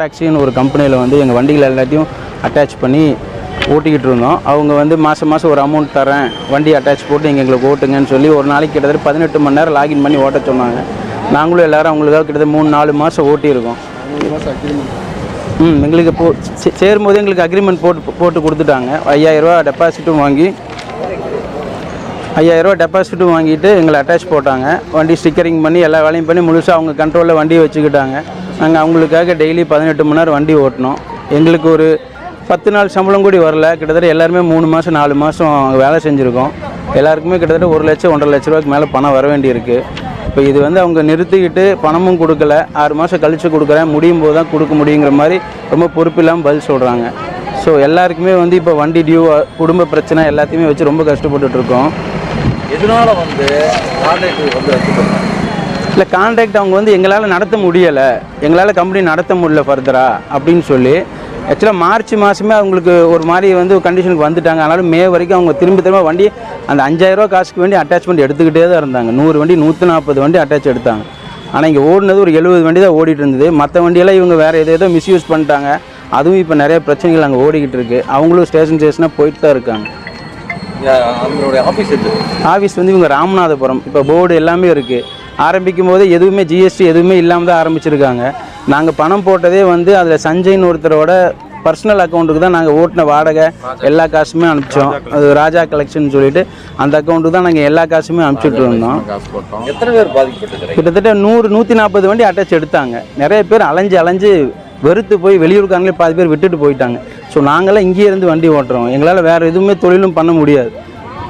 டாக்ஸின்னு ஒரு கம்பெனியில் வந்து எங்கள் வண்டிகள் எல்லாத்தையும் அட்டாச் பண்ணி ஓட்டிக்கிட்டு இருந்தோம். அவங்க வந்து மாதம் மாதம் ஒரு அமௌண்ட் தரேன் வண்டி அட்டாச் போட்டு நீங்கள் எங்களுக்கு ஓட்டுங்கன்னு சொல்லி ஒரு நாளைக்கு கிட்டத்தட்ட பதினெட்டு மணி நேரம் லாகின் பண்ணி ஓட்ட சொன்னாங்க. நாங்களும் எல்லோரும் அவங்களுக்காக கிட்டத்தட்ட மூணு நாலு மாதம் ஓட்டியிருக்கோம். ம் எங்களுக்கு போ சே- சேரும்போது எங்களுக்கு அக்ரிமெண்ட் போட்டு போட்டு கொடுத்துட்டாங்க. ஐயாயிரரூவா டெபாசிட்டும் வாங்கி ஐயாயிரரூவா டெபாசிட்டும் வாங்கிட்டு எங்களை அட்டாச் போட்டாங்க. வண்டி ஸ்டிக்கரிங் பண்ணி எல்லா வேலையும் பண்ணி முழுசாக அவங்க கண்ட்ரோலில் வண்டியை வச்சுக்கிட்டாங்க. நாங்கள் அவங்களுக்காக டெய்லி பதினெட்டு மணி நேரம் வண்டி ஓட்டினோம் எங்களுக்கு ஒரு பத்து நாள் சம்பளம் கூடி வரல. கிட்டத்தட்ட எல்லாருமே மூணு மாதம் நாலு மாதம் வேலை செஞ்சுருக்கோம். எல்லாருக்குமே கிட்டத்தட்ட ஒரு லட்சம் ஒன்றரை லட்ச ரூபாய்க்கு மேலே பணம் வர வேண்டியிருக்கு. இப்போ இது வந்து அவங்க நிறுத்திக்கிட்டு பணமும் கொடுக்கல. ஆறு மாதம் கழித்து கொடுக்குறேன். முடியும் போது தான் கொடுக்க முடியுங்கிற மாதிரி ரொம்ப பொறுப்பு இல்லாமல் பதில் சொல்கிறாங்க ஸோ எல்லாருக்குமே வந்து இப்போ வண்டி டியூ குடும்ப பிரச்சனை எல்லாத்தையுமே வச்சு ரொம்ப கஷ்டப்பட்டுட்டு இருக்கோம். எதனால வந்து வந்து இல்லை கான்ட்ராக்ட் அவங்க வந்து எங்களால் நடத்த முடியலை. எங்களால் கம்பெனி நடத்த முடியல ஃபர்தரா அப்படின்னு சொல்லி ஆக்சுவலாக மார்ச் மாதமே அவங்களுக்கு ஒரு மாதிரி வந்து கண்டிஷனுக்கு வந்துட்டாங்க. அதனால மே வரைக்கும் அவங்க திரும்ப திரும்ப வண்டி அந்த அஞ்சாயிரரூவா காசுக்கு வேண்டி அட்டாச்மெண்ட் எடுத்துக்கிட்டே தான் இருந்தாங்க. நூறு வண்டி நூற்றி நாற்பது வண்டி அட்டாச் எடுத்தாங்க. ஆனால் இங்கே ஓடினது ஒரு எழுபது வண்டி தான் ஓடிட்டு இருந்தது. மற்ற வண்டியெல்லாம் இவங்க வேறு எதோ ஏதோ மிஸ்யூஸ் பண்ணிட்டாங்க. அதுவும் இப்போ நிறைய பிரச்சனைகள் அங்கே ஓடிக்கிட்டு இருக்கு. அவங்களும் ஸ்டேஷன் ஸ்டேஷனாக போயிட்டு தான் இருக்காங்க. அவங்களுடைய ஆஃபீஸ் ஆஃபீஸ் வந்து இவங்க ராமநாதபுரம். இப்போ போர்டு எல்லாமே இருக்குது ஆரம்பிக்கும் போது எதுவுமே ஜிஎஸ்டி எதுவுமே இல்லாமல் தான் ஆரம்பிச்சிருக்காங்க. நாங்கள் பணம் போட்டதே வந்து அதில் சஞ்சய்னு ஒருத்தரோட பர்சனல் அக்கௌண்ட்டுக்கு தான் நாங்கள் ஓட்டின வாடகை எல்லா காசுமே அனுப்பிச்சோம். அது ராஜா கலெக்ஷன் சொல்லிட்டு அந்த அக்கௌண்ட்டுக்கு தான் நாங்கள் எல்லா காசுமே அனுப்பிச்சிட்டு இருந்தோம். எத்தனை பேர் பாதிக்கப்பட்டிருக்கிறீங்க? கிட்டத்தட்ட நூறு நூற்றி நாற்பது வண்டி அட்டாச் எடுத்தாங்க. நிறைய பேர் அலைஞ்சு அலைஞ்சு வெறுத்து போய் வெளியூருக்காரங்களே பாதி பேர் விட்டுட்டு போயிட்டாங்க. ஸோ நாங்களாம் இங்கேயே இருந்து வண்டி ஓட்டுறோம். எங்களால் வேறு எதுவுமே தொழிலும் பண்ண முடியாது.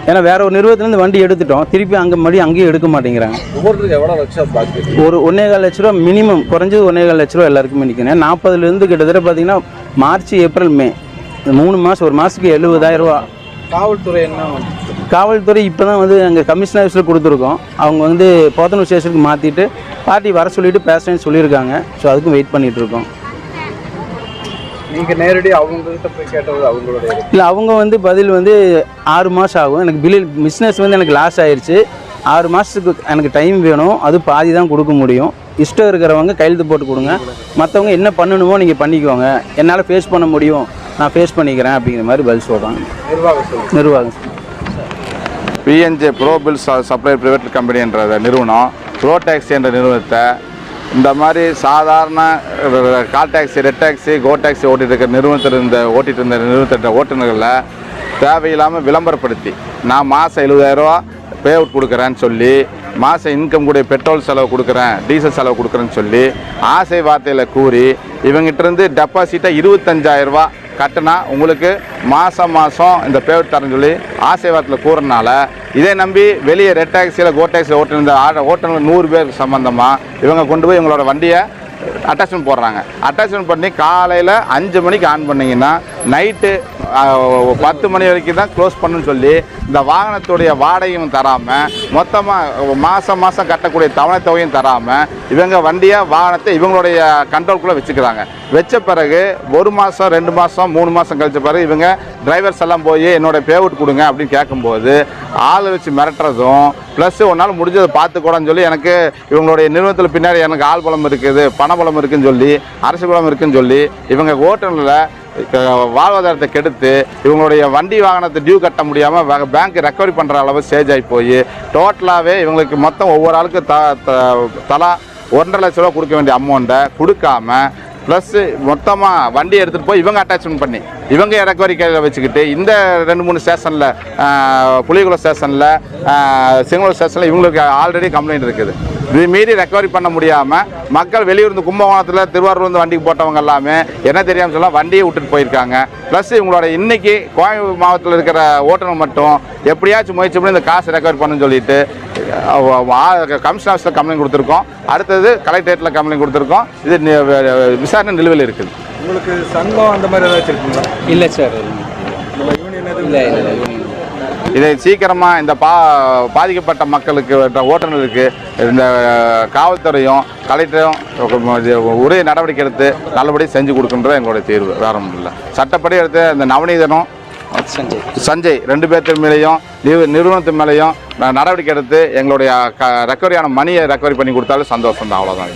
ஏன்னா வேற ஒரு நிறுவனத்துலேருந்து வண்டி எடுத்துட்டோம். திருப்பி அங்கே மறுபடியும் அங்கேயும் எடுக்க மாட்டேங்கிறாங்க? ஒரு ஒன்னேகால் லட்ச ரூபா மினிமம் குறைஞ்சது ஒன்னேகால் லட்ச ரூபா எல்லாருக்குமே நிற்கணும் நாற்பதுலேருந்து கிட்டத்தட்ட பார்த்தீங்கன்னா மார்ச் ஏப்ரல் மே. இந்த மூணு மாதம் ஒரு மாதத்துக்கு எழுபதாயிரம் ரூபா. காவல்துறை என்ன காவல்துறை இப்போ தான் வந்து அங்கே கமிஷனர் ஆஃபீஸில் கொடுத்துருக்கோம். அவங்க வந்து போத்தனூர் ஸ்டேஷனுக்கு மாற்றிட்டு பார்ட்டி வர சொல்லிட்டு பேசுகிறேன்னு சொல்லியிருக்காங்க. ஸோ அதுக்கும் வெயிட் பண்ணிட்டு இருக்கோம் நீங்க நேரடி அவங்க கிட்ட போய் கேட்டது அவங்களுடைய இல்லை அவங்க வந்து பதில் வந்து ஆறு மாதம் ஆகும். எனக்கு பில் பிஸ்னஸ் வந்து எனக்கு லாஸ் ஆயிருச்சு. ஆறு மாதத்துக்கு எனக்கு டைம் வேணும். அது பாதி தான் கொடுக்க முடியும். இஷ்டம் இருக்கிறவங்க கையெழுத்து போட்டு கொடுங்க. மற்றவங்க என்ன பண்ணணுமோ நீங்கள் பண்ணிக்கோங்க. என்னால் ஃபேஸ் பண்ண முடியும். நான் ஃபேஸ் பண்ணிக்கிறேன் அப்படிங்கிற மாதிரி பதில் சொல்கிறாங்க நிர்வாக சொல்லு நிர்வாகம். PNJ pro bill supplier private company என்ற நிறுவனம் ப்ரோ டாக்ஸி என்ற நிறுவனத்தை இந்த மாதிரி சாதாரண call taxi red taxi go taxi ஓட்டிட்டு இருக்கிற நிறுவனத்தில் இருந்த ஓட்டிட்டு இருந்த நிறுவனத்திட்ட ஓட்டுநர்களை தேவையில்லாமல் விளம்பரப்படுத்தி நான் மாதம் எழுபதாயிரரூவா பே அவுட் கொடுக்குறேன்னு சொல்லி மாதம் இன்கம் கூடிய பெட்ரோல் செலவு கொடுக்குறேன் டீசல் செலவு கொடுக்குறேன்னு சொல்லி ஆசை வார்த்தையில் கூறி இவங்கிட்டருந்து டெபாசிட்டாக இருபத்தஞ்சாயிரரூவா கட்டினா உங்களுக்கு மாதம் மாதம் இந்த பேமெண்ட் தரேன்னு சொல்லி ஆசை வார்த்தையில் கூறனால இதை நம்பி வெளியே ரெட் டாக்ஸியில் கோ டாக்ஸியில் ஓட்டுன ஆட ஓட்டுநர் நூறு பேர் சம்மந்தமாக இவங்க கொண்டு போய் இவங்களோட வண்டியை அட்டாச்மெண்ட் போடுறாங்க. அட்டாச்மெண்ட் பண்ணி காலையில் அஞ்சு மணிக்கு ஆன் பண்ணிங்கன்னா நைட்டு பத்து மணி வரைக்கும் தான் க்ளோஸ் பண்ணுன்னு சொல்லி இந்த வாகனத்துடைய வாடகையும் தராமல் மொத்தமாக மாதம் மாதம் கட்டக்கூடிய தவணை தொகையும் தராமல் இவங்க வண்டியாக வாகனத்தை இவங்களுடைய கண்ட்ரோல்குள்ளே வச்சுக்கிறாங்க. வச்ச பிறகு ஒரு மாதம் ரெண்டு மாதம் மூணு மாதம் கழிச்ச பிறகு இவங்க டிரைவர்ஸ் எல்லாம் போய் என்னோட பேவுட் கொடுங்க அப்படின்னு கேட்கும்போது ஆளை வச்சு மிரட்டுறதும் ப்ளஸ் ஒன்றால் முடிஞ்சதை பார்த்துக்கூடாதுன்னு சொல்லி எனக்கு இவங்களுடைய நிறுவனத்தில் பின்னாடி எனக்கு ஆள் பலம் இருக்குது பணபலம் இருக்குன்னு சொல்லி அரசு பலம் இருக்குன்னு சொல்லி இவங்க ஓட்டுநரில் வாழ்வாதாரத்தை கெடுத்து இவங்களுடைய வண்டி வாகனத்தை டியூ கட்ட முடியாமல் பேங்க் ரெக்கவரி பண்ணுற அளவு ஸ்டேஜ் ஆகி போய் டோட்டலாகவே இவங்களுக்கு மொத்தம் ஒவ்வொரு ஆளுக்கு த த- தலா ஒன்றரை லட்ச ரூபா கொடுக்க வேண்டிய அமௌண்ட்டை கொடுக்காம ப்ளஸ்ஸு மொத்தமாக வண்டி எடுத்துகிட்டு போய் இவங்க அட்டாச்மெண்ட் பண்ணி இவங்க இறக்குவரி கையில் வச்சுக்கிட்டு இந்த ரெண்டு மூணு ஸ்டேஷனில் புளியகுளம் ஸ்டேஷனில் சிங்களூர் ஸ்டேஷனில் இவங்களுக்கு ஆல்ரெடி கம்ப்ளைண்ட் இருக்குது. இது மீறி ரெக்கவரி பண்ண முடியாமல் மக்கள் வெளியூர்ந்து கும்பகோணத்தில் திருவாரூர்ந்து வண்டிக்கு போட்டவங்க எல்லாமே என்ன தெரியாமல் சொல்ல வண்டியை விட்டுட்டு போயிருக்காங்க. ப்ளஸ் இவங்களோட இன்னைக்கு கோயம்புத்தூர் மாவட்டத்தில் இருக்கிற ஓட்டுநர் மட்டும் எப்படியாச்சும் முயற்சி பண்ணி இந்த காசு ரெக்கவரி பண்ணுன்னு சொல்லிட்டு கமிஷன் ஆஃபீஸில் கம்ப்ளைண்ட் கொடுத்துருக்கோம். அடுத்தது கலெக்டரேட்டில் கம்ப்ளைண்ட் கொடுத்துருக்கோம். இது விசாரணை நிலுவையில் இருக்குது. உங்களுக்கு சங்கம் அந்த மாதிரி ஏதாச்சும் இருக்குங்களா? இல்லை சார். இல்லை இல்லை இதை சீக்கிரமாக இந்த பா பாதிக்கப்பட்ட மக்களுக்கு ஓட்டுநருக்கு இந்த காவல்துறையும் கலெக்டரும் உரிய நடவடிக்கை எடுத்து நல்லபடியாக செஞ்சு கொடுக்குன்றது எங்களுடைய தீர்வு. வேற ஒன்றும் இல்லை. சட்டப்படி எடுத்து இந்த நவநீதனும் சஞ்சய். சஞ்சய் ரெண்டு பேர்த்து மேலேயும் நிறு நிறுவனத்து மேலேயும் நடவடிக்கை எடுத்து எங்களுடைய க ரெக்கவரியான மணியை ரெக்கவரி பண்ணி கொடுத்தாலும் சந்தோஷம் தான் அவ்வளோதான்